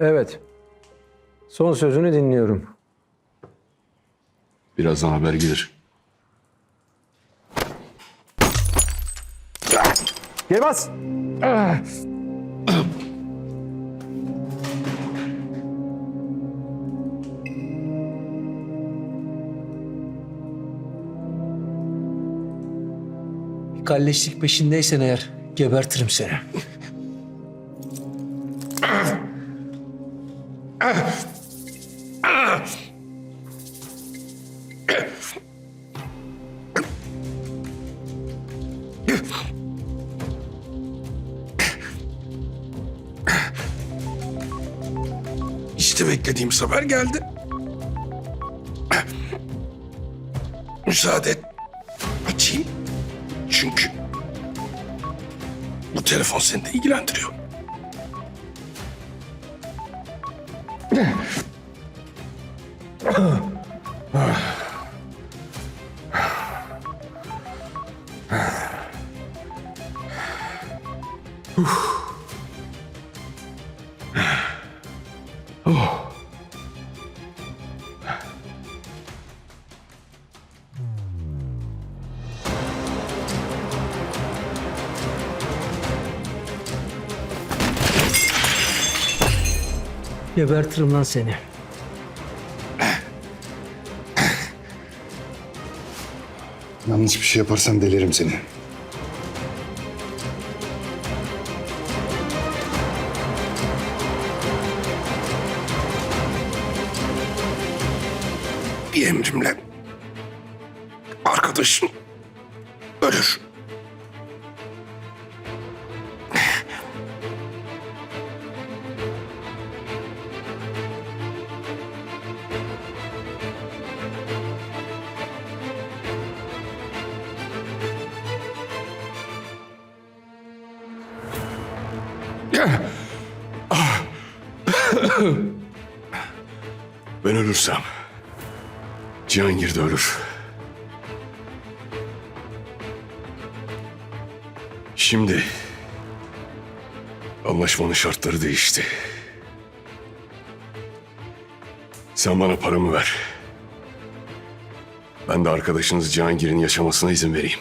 Evet. Son sözünü dinliyorum. Birazdan haber gelir. Gelmez. Bir kalleşlik peşindeysen eğer gebertirim seni. İşte beklediğimiz haber geldi. Müsaade et. Açayım. Çünkü bu telefon seni de ilgilendiriyor. Uf. Gebertirim lan seni. Yanlış bir şey yaparsan delirim seni. Bir emrimle arkadaşın ölür. Ben ölürsem Cihangir de ölür. Şimdi anlaşmanın şartları değişti. Sen bana paramı ver. Ben de arkadaşınız Cihangir'in yaşamasına izin vereyim.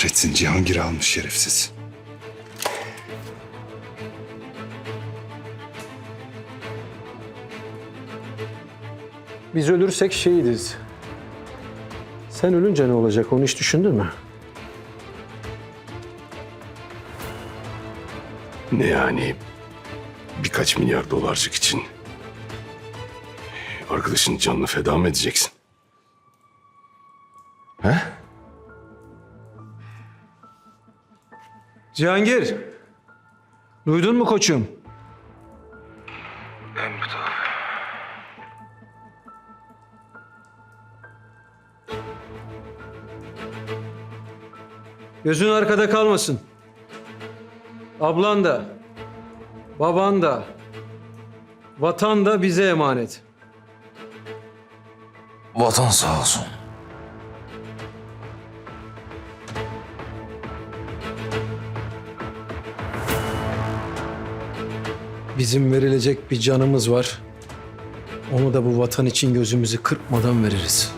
Kahretsin Cihangir'i almış şerefsiz. Biz ölürsek şehidiz. Sen ölünce ne olacak onu hiç düşündün mü? Ne yani birkaç milyar dolarcık için arkadaşın canını feda mı edeceksin? Cihangir. Duydun mu koçum? Gözün arkada kalmasın. Ablan da, baban da, vatan da bize emanet. Vatan sağ olsun. Bizim verilecek bir canımız var. Onu da bu vatan için gözümüzü kırpmadan veririz.